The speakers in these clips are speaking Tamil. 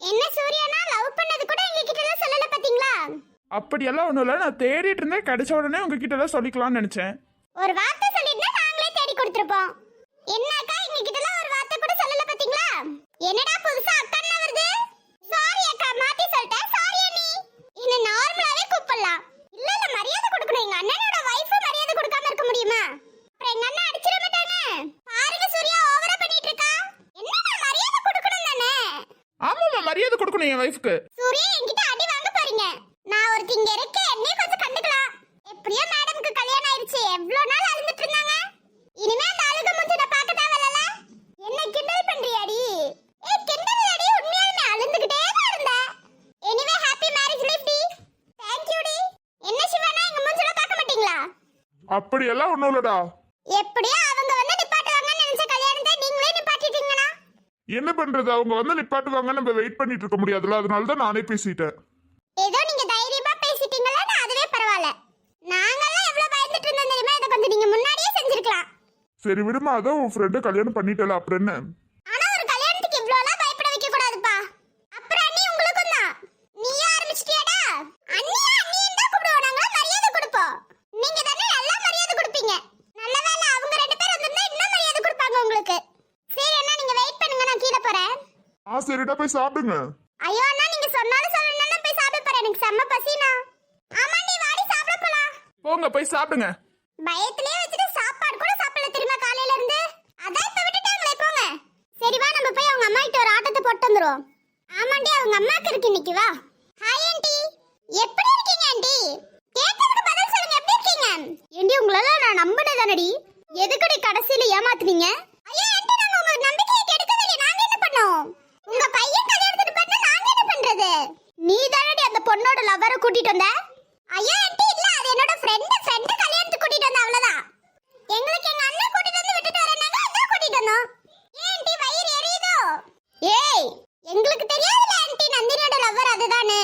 என்ன சூர்யானா? லவ் பண்ணது கூட எங்க கிட்ட எல்லாம் சொல்லல பாத்தீங்களா? அப்படியெல்லாம் ஒன்றும் இல்லை. நான் தேடிட்டு இருந்தேன். கிடைச்ச உடனே உங்ககிட்ட எல்லாம் சொல்லிக்கலாம்னு நினச்சேன். ஒரு வார்த்தை சொல்லிருந்தா நாங்களே தேடி கொடுத்திருப்போம். என்னக்கா எங்க கிட்ட எல்லாம் ஒரு வார்த்தை கூட சொல்லல பாத்தீங்களா என்னடா புதுசா அக்கா வருது சாரி அக்கா மாத்தி சொல்லிட்டேன் சாரி நீ என்ன நார்மலாவே கூப்பிடலாம் இல்ல இல்ல மரியாதை கொடுக்கணும் எங்க அண்ணனோட வைஃப் மரியாதை கொடுக்காம இருக்க முடியுமா அப்புறம் எங்க அண்ணன் அடிச்சிட மாட்டாங்க பாருங்க சூர்யா ஓவரா பண்ணிட்டு இருக்கா என்னடா மரியாதை கொடுக்கணும் தானே ஆமாம்மா மரியாதை கொடுக்கணும் என் ஒய்ஃப்க்கு சூர்யா என்கிட்ட அடி வாங்க போறீங்க நான் ஒருத்தி இங்க இருக்கேன் என்னைய கொஞ்சம் கண்டுக்கலாம் எப்படியோ மேடம்க்கு கல்யாணம் ஆயிருச்சு எவ்வளவு நாள் அழுந்துட்டு இருந்தாங்க இனிமே அந்த அழுக மூஞ்சி நான் பார்க்க தேவையில்ல என்ன கிண்டல் பண்றியாடி ஏ கிண்டல் அடி உண்மையாலுமே அழுந்துகிட்டே தான் இருந்த எனிவே ஹாப்பி மேரேஜ் லைஃப் டி தேங்க் யூ டி என்ன சிவானா எங்க மூஞ்சில பார்க்க மாட்டீங்களா அப்படியெல்லாம் ஒன்றும் இல்லடா. எப்படியோ அவங்க வந்து நிப்பாட்டுவாங்கன்னு நினைச்ச கல்யாணத்தை நீங்களே நிப்பாட்டிட்டீங்கனா என்ன பண்றது? அவங்க வந்து நிப்பாட்டுவாங்க நம்ம வெயிட் பண்ணிட்டு இருக்க முடியாதுல்ல. அதனால தான் நானே பேசிட்டேன். ஏதோ நீங்க தைரியமா பேசிட்டீங்களா அதுவே பரவாயில்ல. நாங்கெல்லாம் எவ்வளவு பயந்துட்டு இருந்தோம் தெரியுமா? இதை கொஞ்சம் நீங்க முன்னாடியே செஞ்சிருக்கலாம். சரி விடுமா. அதான் உன் ஃப்ரெண்டு கல்யாணம் பண்ணிட்டல அப்புறம் என்ன ஆனா ஒரு கல்யாணத்துக்கு இவ்வளவுலாம் பயப்பட வைக்க கூடாதுப்பா அப்புறம் அண்ணி உங்களுக்கும் தான் நீயே ஆரம்பிச்சிட்டியாடா அண்ணியா அண்ணியும் தான் கூப்பிடுவோம் நாங்களாம் மரியாதை கொடுப்போம் நீங்க தானே நல்லா மரியாதை கொடுப்பீங்க நல்ல வேளை அவங்க ரெண்டு பேர் வந்திருந்தா இன்னும் மரியாதை கொடுப்பாங்க உங்களுக்கு சரி அண்ணா நீங்க வெயிட் பண்ணுங்க நான் கீழே போறேன் ஆ சரிடா போய் சாப்பிடுங்க. ஐயோ அண்ணா நீங்க சொன்னாலும் சொல்லணும்னா போய் சாப்பிட போறேன். எனக்கு செம்ம பசினா ஆமா நீ வாடி சாப்பிட போலாம். போங்க போய் சாப்பிடுங்க. பயத்திலே வச்சுட்டு சாப்பாடு கூட சாப்பிடல தெரியுமா காலையில இருந்து? அதான் இப்ப விட்டுட்டாங்களே போங்க. சரி வா நம்ம போய் அவங்க அம்மா கிட்ட ஒரு ஆட்டத்தை போட்டு வந்துருவோம். ஆமாண்டி அவங்க அம்மாக்கு இருக்கு இன்னைக்கு வா. ஹாய் ஆண்டி எப்படி இருக்கீங்க ஆண்டி கேட்டதுக்கு பதில் சொல்லுங்க எப்படி இருக்கீங்க? ஏண்டி உங்களால நான் நம்பினதானடி? எதுக்குடி கடைசியில ஏமாத்துனீங்க? ஐயோ ஆண்டி நாங்க உங்க நம்பிக்கையை கெடுக்கவே இல்லை நாங்க என்ன பண்ணோம் உங்க பையன் கல்யாணத்துக்கு பண்ணா நீ தானடி அந்த பொண்ணோட லவ்வரை கூட்டிட்டு வந்த? ஐயோ ஆண்டி இல்ல அது என்னோட ஃப்ரெண்ட் ஃப்ரெண்ட் கல்யாணத்துக்கு கூட்டிட்டு வந்த அவ்வளவுதான் எங்களுக்கு எங்க அண்ணன் கூட்டிட்டு வந்து விட்டுட்டு வரனாங்க அதான் கூட்டிட்டு வந்தோம் ஏன் ஆண்டி வயிறு எரியுதோ ஏய் எங்களுக்கு தெரியாதுல ஆண்டி நந்தினியோட லவ்வர் அதுதானே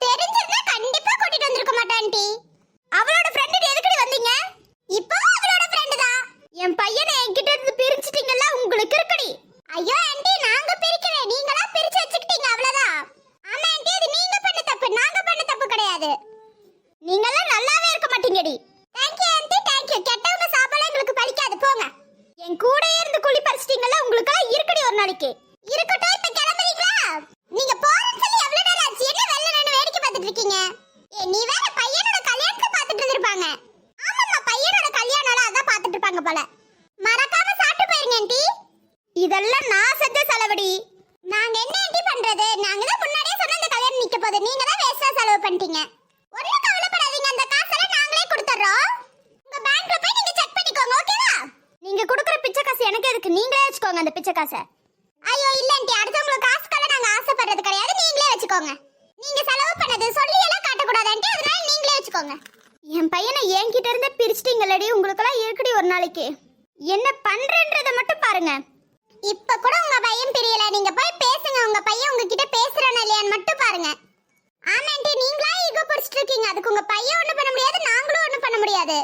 தெரிஞ்சிருந்தா கண்டிப்பா கூட்டிட்டு வந்திருக்க மாட்டான் ஆண்டி அவளோட ஃப்ரெண்ட் எதுக்குடி வந்தீங்க இப்போ அவளோட ஃப்ரெண்ட் தான் என் பையனை என்கிட்ட இருந்து பிரிச்சிட்டீங்கல்ல உங்களுக்கு இருக்குடி ஐயோ ஆண்டி நாங்க பிரிக்கல நீங்களா பிரிச்சு வச்சுக்கிட்டீங்க அவ்வளவுதான் ஆமா ஆண்டி அது நீங்க பண்ண தப்பு நாங்க பண்ண தப்பு கிடையாது நீங்கெல்லாம் நல்லாவே இருக்க மாட்டீங்கடி தேங்க்யூ ஆண்டி தேங்க்யூ கெட்டவங்க சாப்பாடு எங்களுக்கு பலிக்காது போங்க என் கூட இருந்து குழி பறிச்சிட்டீங்கல்ல உங்களுக்கெல்லாம் இருக்குடி ஒரு நாளைக்கு இருக்கட்டும் இப்ப கிளம்புறீங்களா நீங்க போறேன்னு சொல்லி எவ்வளவு நேரம் ஆச்சு என்ன வெளில நின்னு வேடிக்கை பார்த்துட்டு இருக்கீங்க ஏ நீ வேற பையனோட கல்யாணத்தை பார்த்துட்டு இருந்திருப்பாங்க ஆமாம்மா பையனோட கல்யாணம்லாம் அதான் பார்த்துட்டு இருப்பாங்க போல. மறக்காம சாப்பிட்டு போயிருங்க ஆண்டி. இதெல்லாம் நான் செஞ்ச செலவடி. நாங்க என்ன ஆண்டி பண்றது? நாங்க தான் முன்னாடியே சொன்ன இந்த கல்யாணம் நிக்க போகுது. நீங்க தான் வேஸ்டா செலவு பண்ணிட்டீங்க. ஒரே கவலைப்படாதீங்க அந்த காசெல்லாம் நாங்களே கொடுத்துறோம். உங்க பேங்க்ல போய் நீங்க செக் பண்ணிக்கோங்க ஓகேவா நீங்க கொடுக்குற பிச்சை காசு எனக்கு எதுக்கு? நீங்களே வச்சுக்கோங்க அந்த பிச்சை காசை. ஐயோ இல்ல ஆண்டி. அடுத்தவங்களுக்கு காசுக்கெல்லாம் நாங்க ஆசைப்படுறது கிடையாது. நீங்களே வச்சுக்கோங்க. நீங்க செலவு பண்ணது சொல்லி எல்லாம் காட்டக்கூடாது ஆண்டி. அதனால நீங்களே வச்சுக்கோங்க. என் பையனை என்கிட்ட இருந்து பிரிச்சிட்டீங்களடி உங்களுக்கெல்லாம் இருக்குடி ஒரு நாளைக்கு. என்ன பண்றேன்றத மட்டும் பாருங்க. இப்ப கூட உங்க பையன் பிரியல நீங்க போய் பேசுங்க உங்க பையன் உங்ககிட்ட பேசுறானா இல்லையான்னு மட்டும் பாருங்க. ஆமாண்டி நீங்களா ஈகோ பிடிச்சிட்டு இருக்கீங்க அதுக்கு உங்க பையன் ஒண்ணு பண்ண முடியாது நாங்களும் ஒண்ணு பண்ண முடியாது.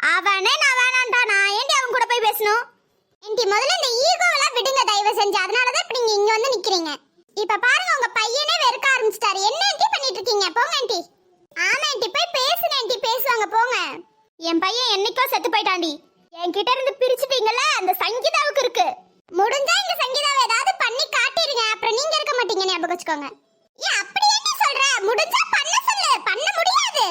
அவனே நான் வேணான்டா நான் ஏண்டி அவன் கூட போய் பேசணும்? ஏண்டி முதல்ல இந்த ஈகோவெல்லாம் விடுங்க தயவு செஞ்சு. அதனால தான் இப்ப நீங்க இங்க வந்து நிக்கிறீங்க. இப்ப பாருங்க உங்க பையனே வெறுக்க ஆரம்பிச்சிட்டாரு. என்ன ஆண்டி பண்ணிட்டு இருக்கீங்க? போங்க ஆண்டி. ஆமா ஆண்டி போய் பேசுங்க ஆண்டி பேசுவாங்க போங்க. என் பையன் என்னைக்கோ செத்து போயிட்டாண்டி என்கிட்ட இருந்து பிரிச்சுட்டீங்கல்ல அந்த சங்கீதாவுக்கு இருக்கு. முடிஞ்சா இந்த சங்கீதாவை ஏதாவது பண்ணி காட்டிடுங்க. அப்புறம் நீங்க இருக்க மாட்டீங்க ஞாபகம் வச்சுக்கோங்க. ஏன் அப்படி ஏன்டி சொல்ற? முடிஞ்சா பண்ண சொல்லு பண்ண முடியாது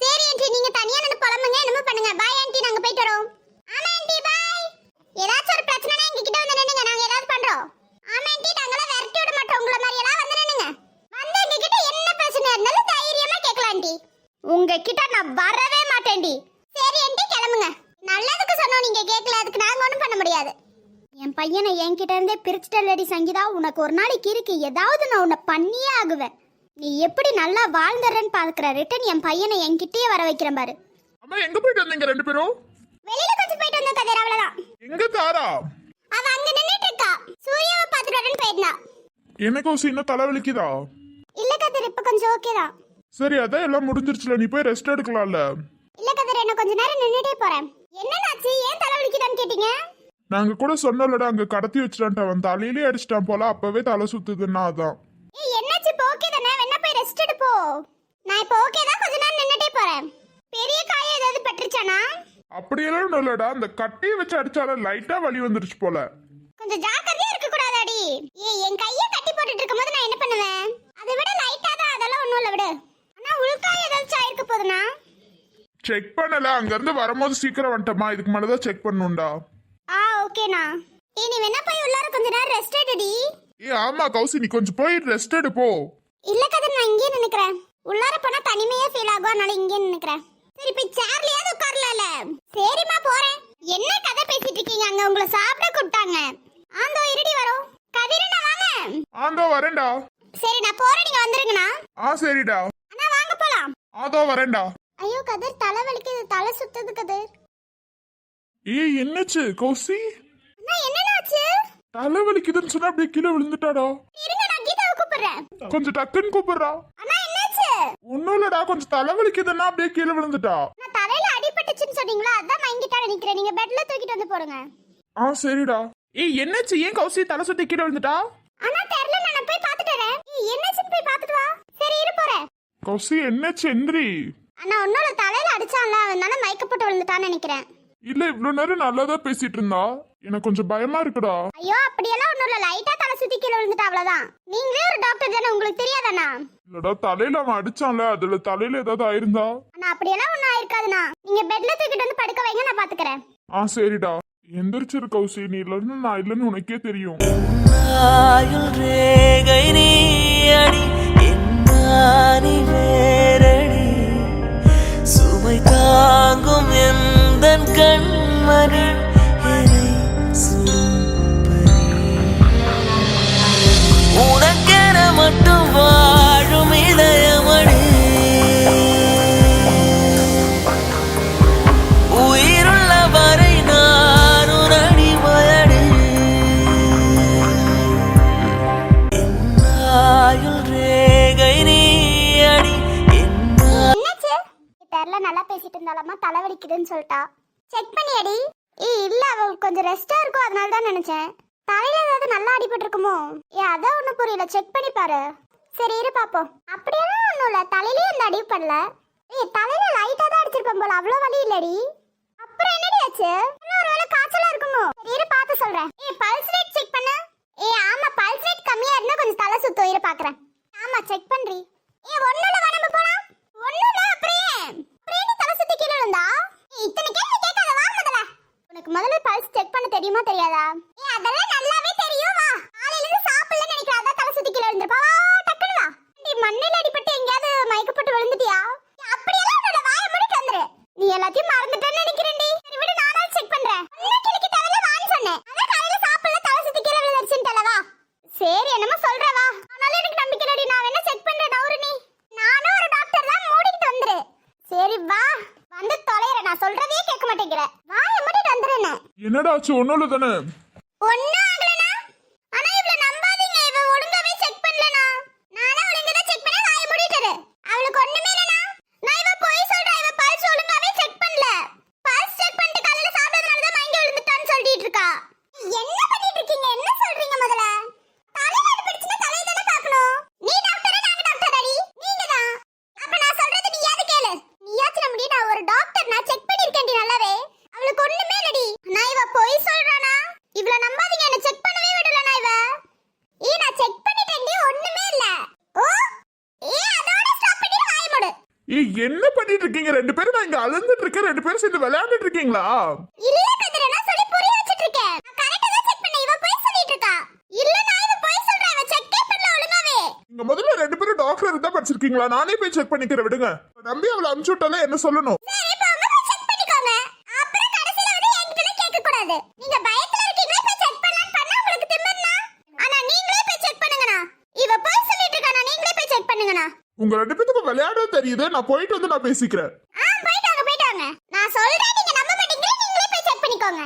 சரி ஆண்டி நீங்க தனியா நின்னு புலம்புங்க என்னமோ பண்ணுங்க பாய் ஆண்டி நாங்க போயிட்டு வரோம் ஆமா ஆண்டி பாய் ஏதாச்சும் ஒரு பிரச்சனைனா எங்க கிட்ட வந்து நின்னுங்க நாங்க ஏதாவது பண்றோம் ஆமா ஆண்டி நாங்களாம் விரட்டி விட மாட்டோம் உங்கள மாதிரி எல்லாம் வந்து நின்னுங்க வந்து எங்க கிட்ட என்ன பிரச்சனை இருந்தாலும் தைரியமா கேட்கலாம் ஆண்டி உங்ககிட்ட நான் வரவே மாட்டேன்டி. சரி ஆண்டி கிளம்புங்க. நல்லதுக்கு சொன்னோம் நீங்க கேட்கல. அதுக்கு நாங்க ஒண்ணும் பண்ண முடியாது. என் பையனை என்கிட்ட இருந்தே பிரிச்சுட்டல்லடி சங்கீதா. உனக்கு ஒரு நாளைக்கு இருக்கு. ஏதாவது நான் உன்னை பண்ணியே ஆகுவேன். நீ எப்படி நல்லா வாழ்ந்துறேன்னு பாக்குற ரிட்டன் என் பையனை என்கிட்டயே வர வைக்கிறேன் பாரு. அம்மா எங்க போயிட்டு வந்தீங்க ரெண்டு பேரும்? வெளியில கொஞ்சம் போயிட்டு வந்த கதிர். அவ்வளவுதான். எங்க தாரா? அவ அங்க நின்னுட்டு இருக்கா. சூர்யாவை பாத்துட்டு வரேன்னு போயிருந்தா. எனக்கும் சின்ன தலைவலிக்குதா? இல்ல கதிர் இப்ப கொஞ்சம் ஓகே தான். சரி அதான் எல்லாம் முடிஞ்சிருச்சுல. நீ போய் ரெஸ்ட் எடுக்கலாம்ல. இல்ல கதிர் என்ன கொஞ்ச நேரம் நின்னுட்டே போறேன். என்னன்னாச்சு? ஏன் தலைவலிக்குதான்னு கேட்டீங்க? நாங்க கூட சொன்னோம்லடா அங்க கடத்தி வச்சுட்டான்ட்டு அவன் தலையிலே அடிச்சிட்டான் போல அப்பவே தலை சுத்துதுன்னா அதான். ஏய் என்னாச்சு? இப்போ ஓகே தானே? வேணா போய் ரெஸ்ட் எடு போ. நான் இப்போ ஓகே தான் கொஞ்ச நேரம் நின்னுட்டே போறேன். பெரிய காயம் ஏதாவது பட்டுருச்சானா? அப்படியெல்லாம் ஒண்ணும் இல்லடா. அந்த கட்டியை வச்சு அடிச்சாலும் லைட்டா வலி வந்துருச்சு போல. கொஞ்சம் ஜாக்கிரதையா இருக்க கூடாதாடி. ஏய் என் கையை கட்டி போட்டுட்டு இருக்கும்போது நான் என்ன பண்ணுவேன்? அதை விட லைட்டா தான் அதெல்லாம் ஒண்ணும் இல்ல விடு. உள்காயம் ஏதாச்சும் ஆயிருக்க போதுனா செக் பண்ணல அங்க இருந்து வரும்போது சீக்கிரம் வந்துட்டோமா இதுக்கு மேலதான் செக் பண்ணுண்டா. ஆ ஓகேண்ணா. ஏய் நீ வேணா போய் உள்ளார கொஞ்ச நேரம் ரெஸ்ட் எடுடி. ஏ ஆமா கௌசி நீ கொஞ்சம் போய் ரெஸ்ட் எடு போ. இல்ல கதை நான் இங்கே நினைக்கிறேன் உள்ளார போனா தனிமையா ஃபீல் ஆகும் அதனால இங்கே நினைக்கிறேன் சரி போய் சேர்லயாவது உட்காரலாம்ல. சரிம்மா போறேன். என்ன கதை பேசிட்டு இருக்கீங்க? அங்க உங்களை சாப்பிட கூப்பிட்டாங்க. ஆந்தோ இருடி வரோம். கதிரண்ணா வாங்க. ஆந்தோ வரேன்டா. சரி நான் போறேன் நீங்க வந்துருங்கண்ணா. ஆ சரிடா. போலாம். ஆதோ வரேன்டா. ஐயோ கதிர் தலை வலிக்குது. தலை சுத்துது கதிர். ஏய் என்னாச்சு கௌசி? அண்ணா என்னண்ணாச்சு தலை வலிக்குதுன்னு சொன்னா அப்படியே கீழே விழுந்துட்டாடா. இருங்க நான் கீதாவை கூப்பிடுறேன். கொஞ்சம் டக்குன்னு கூப்பிடுறா. அண்ணா என்னாச்சு? ஒன்னும் இல்லடா கொஞ்சம் தலை வலிக்குதுன்னா அப்படியே கீழே விழுந்துட்டா. நான் தலையில அடிபட்டுச்சுன்னு சொன்னீங்களா? அதான் மயங்கிட்டா நிக்கிறேன். நீங்க பெட்ல தூக்கிட்டு வந்து போடுங்க. ஆ சரிடா. ஏய் என்னாச்சு? ஏன் கௌசி தலை சுத்தி கீழே விழுந்துட்டா? ஆனா கௌசி என்னாச்சு எந்திரி அண்ணா உன்னோட தலையில அடிச்சான்ல அதனால மயக்கப்பட்டு விழுந்துட்டான்னு நினைக்கிறேன். இல்ல இவ்வளவு நேரம் நல்லாதான் பேசிட்டு இருந்தா எனக்கு கொஞ்சம் பயமா இருக்குடா. ஐயோ அப்படியெல்லாம் ஒண்ணும் இல்ல. லைட்டா தலை சுத்தி கீழே விழுந்துட்டா அவ்வளவுதான். நீங்களே ஒரு டாக்டர் தானே உங்களுக்கு தெரியாதாண்ணா? இல்லடா தலையில அவன் அடிச்சான்ல. அதுல தலையில ஏதாவது ஆயிருந்தா? அண்ணா அப்படியெல்லாம் ஒண்ணும் ஆயிருக்காதுண்ணா. நீங்க பெட்ல தூக்கிட்டு வந்து படுக்க வைங்க நான் பாத்துக்கறேன். ஆ சரிடா. எந்திரிச்சிரு கௌசி. நீ இல்லைன்னு நான் இல்லைன்னு உனக்கே தெரியும். ரேகை நீ அடி ஞானி வேரடி சுமை தாங்கும் எந்த கண்மணி? கொஞ்சம் ரெஸ்டா இருக்கும் அதனால தான் நினைச்சேன். தலையில ஏதாவது நல்லா அடிபட்டு இருக்குமோ? ஏ அதான் ஒன்றும் புரியல. செக் பண்ணி பாரு. சரி இரு பாப்போம். அப்படியெல்லாம் ஒண்ணும் இல்ல. தலையிலயே இந்த அடி பண்ணல ஏய் தலையில லைட்டா தான் அடிச்சிருப்பேன் போல. அவ்வளவு வலி இல்லடி. அப்புறம் என்னடி ஆச்சு? இன்னொரு வேளை காய்ச்சலா இருக்குமோ? சரி இரு பார்த்து சொல்றேன். ஏய் பல்ஸ் ரேட் செக் பண்ணு. ஏய் ஆமா பல்ஸ் ரேட் கம்மியா இருந்தா கொஞ்சம் தலை சுத்தம். இரு பாக்குறேன். ஆமா செக் பண்றி. ஏய் ஒண்ணும் இல்ல வா நம்ம போலாம் ஒண்ணும் இல்ல அப்படியே அப்படியே நீ தலை சுத்தி கீழே விழுந்தா ஏய், இத்தனை கேள்வி கேட்காத வா முதல்ல உனக்கு முதல்ல பல்ஸ் செக் பண்ண தெரியுமா தெரியாதா? ஏ அதெல்லாம் நல்லாவே தெரியும் வா. காலையில இருந்து சாப்பிடல நினைக்கிறா. அதான் தலை சுத்தி கீழே விழுந்திருப்பா. வா, டக்குனு வா. நீ மண்ணில் அடிபட்டு எங்கேயாவது மயக்கப்பட்டு விழுந்துட்டியா ஏய், அப்படியெல்லாம் உன்னோட வாயை மூடிட்டு வந்துரு நீ எல்லாத்தையும் மறந்துட்டேன்னு நினைக்கிறேன்டி சரி விடு நானும் செக் பண்றேன் ஒன்னும் கிழக்கு தேவையில்ல வான்னு சொன்னேன் அதான் காலையில சாப்பிடல தலை சுத்தி கீழே விழுந்துருச்சுன்னு வா சரி என்னமோ சொல்ற வா ஆனாலும் எனக்கு நம்பிக்கை இல்லடி நான் வேணா செக் பண்றேன் நவுரு நீ நானும் ஒரு டாக்டர் தான் மூடிட்டு வந்துரு சரி வா வந்து தொலைற நான் சொல்றதே கேட்க மாட்டேங்கிற வாய மூடிட்டு வந்துருன்னு என்னடா ஆச்சு? ஒன்னும் இல்லை தானே ஒண்ணும் ஆகலனா ஆனா இவள நம்பாதீங்க இவ ஒழுங்காவே செக் பண்ணலனா நானே ஒழுங்கா தான் செக் பண்ண வாய மூடிட்டது அவளுக்கு ஒண்ணுமே இல்லனா நான் இவ போய் சொல்றா இவ பல்ஸ் ஒழுங்காவே செக் பண்ணல பல்ஸ் செக் பண்ணிட்டு காலையில சாப்பிட்டதுனால தான் மயங்கி விழுந்துட்டான்னு சொல்லிட்டு இருக்கா என்ன பண்ணிட்டு இருக்கீங்க என்ன சொல்றீங்க முதல்ல தலையில அடிபட்டுச்சுன்னா தலையை தானே பார்க்கணும் நீ டாக்டரா நாங்க டாக்டர் அடி நீங்க தான் அப்ப நான் சொல்றது நீ யாரு கேளு நீயாச்சும் நம்ம நான் ஒரு டாக்டர் நான் செக் பண்ணிருக்கேன்டி நல்லாவே அவளுக்கு ஒண்ணுமே இல்லடி நான் இவ பொய் சொல்றானா இவள நம்பாதீங்க என்ன செக் பண்ணவே விடலனா இவ. ஏ நான் செக் பண்ணிட்டேன்டி ஒண்ணுமே இல்ல. ஓ ஏ அதோட ஸ்டாப் பண்ணி வாய மூடு. ஏய் என்ன பண்ணிட்டு இருக்கீங்க? ரெண்டு பேரும் நான் இங்க அழுந்துட்டு இருக்கேன். ரெண்டு பேரும் சேர்ந்து விளையாண்டுட்டு இருக்கீங்களா? இல்ல கதிர நான் சொல்லி புரிய வச்சிட்டு இருக்கேன் நான் கரெக்ட்டா தான் செக் பண்ணேன். இவ பொய் சொல்லிட்டு இருக்கா. இல்ல நான் இவ பொய் சொல்றா இவ செக்கே பண்ணல ஒழுங்காவே. இங்க முதல்ல ரெண்டு பேரும் டாக்டர் இருந்தா படிச்சிருக்கீங்களா? நானே போய் செக் பண்ணிக்கிறேன் விடுங்க. நம்பி அவளை அனுப்பிச்சு விட்டாலே என்ன சொல்லணும்? சரி போங்க போய் செக் பண்ணிக்கோங்க. அப்புறம் கடைசில வந்து என்கிட்ட கேட்க கூடாது நீங்க பயத்துல இருக்கீங்களா போய் செக் பண்ணலாம்னு பண்ணா உங்களுக்கு திமிர்னா ஆனா நீங்களே போய் செக் பண்ணுங்கண்ணா இவ போய் சொல்லிட்டு இருக்கானா நீங்களே போய் செக் பண்ணுங்கண்ணா உங்க ரெண்டு பேத்துக்கும் விளையாட தெரியுது. நான் போயிட்டு வந்து நான் பேசிக்கிறேன். ஆ போயிட்டு வாங்க போயிட்டு வாங்க. நான் சொல்றேன் நீங்க நம்ப மாட்டீங்க நீங்களே போய் செக் பண்ணிக்கோங்க.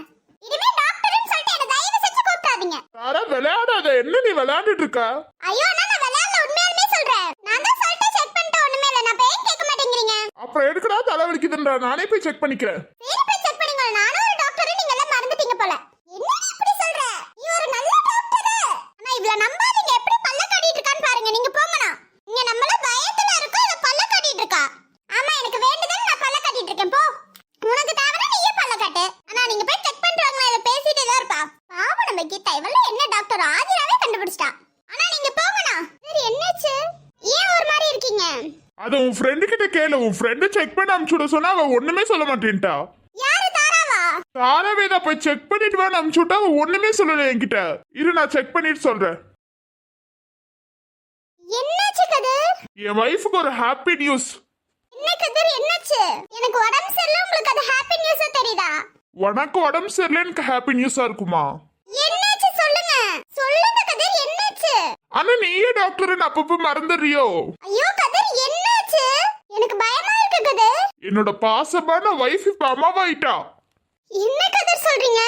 இனிமே டாக்டர்னு சொல்லிட்டு என்ன தயவு செஞ்சு கூப்பிடாதீங்க. யாரா விளையாடாத? என்ன நீ விளையாண்டுட்டு இருக்க? ஐயோ அண்ணா நான் விளையாடல உண்மையாலுமே சொல்றேன். நான் தான் சொல்லிட்டு செக் பண்ணிட்டு ஒண்ணுமே இல்ல. நான் பேன் கேட்க மாட்டேங்கிறீங்க. அப்புறம் எதுக்குடா தலை வலிக்குதுன்றா? நானே போய் செக் பண்ணிக்கிறேன். இருக்கேன் போ. உனக்கு தேவைன்னா நீயே பல்ல காட்டு. ஆனா நீங்க போய் செக் பண்றவங்க இத பேசிட்டே தான் இருப்பா. பாவம் நம்ம கீதா இவள என்ன டாக்டர் ஆதிராவே கண்டுபிடிச்சிட்டா. ஆனா நீங்க போங்கடா சரி என்னாச்சு? ஏன் ஒரு மாதிரி இருக்கீங்க? அது உன் ஃப்ரெண்டு கிட்ட கேளு. உன் ஃப்ரெண்டு செக் பண்ண அனுப்பிச்சுட சொன்னா அவ ஒண்ணுமே சொல்ல மாட்டேன்ட்டா. யாரு தாராவா? தாராவே தான் போய் செக் பண்ணிட்டு வேணும் அனுப்பிச்சுட்டா அவ ஒண்ணுமே சொல்லல என்கிட்ட. இரு நான் செக் பண்ணிட்டு சொல்றேன். என்னாச்சு கதர்? என் வைஃப்க்கு ஒரு ஹாப்பி நியூஸ் என்ன கதிர் என்னாச்சு? எனக்கு உடம்பு சரியில்லை உங்களுக்கு அது ஹாப்பி நியூஸா தெரியுதா? உனக்கு உடம்பு சரியில்லை எனக்கு ஹாப்பி நியூஸா இருக்குமா? என்னாச்சு சொல்லுங்க. சொல்லுங்க கதிர் என்னாச்சு? ஆனா நீயே டாக்டர் அப்பப்ப மறந்துடுறியோ? ஐயோ கதிர் என்னாச்சு? எனக்கு பயமா இருக்கு கதிர். என்னோட பாசமான வைஃப் இப்ப அம்மாவாயிட்டா. என்ன கதிர் சொல்றீங்க?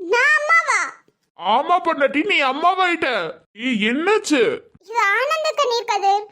நான் அம்மாவா? ஆமா பொண்டாட்டி நீ அம்மாவாயிட்ட. ஏய் என்னாச்சு? இது ஆனந்த கண்ணீர் கதிர்.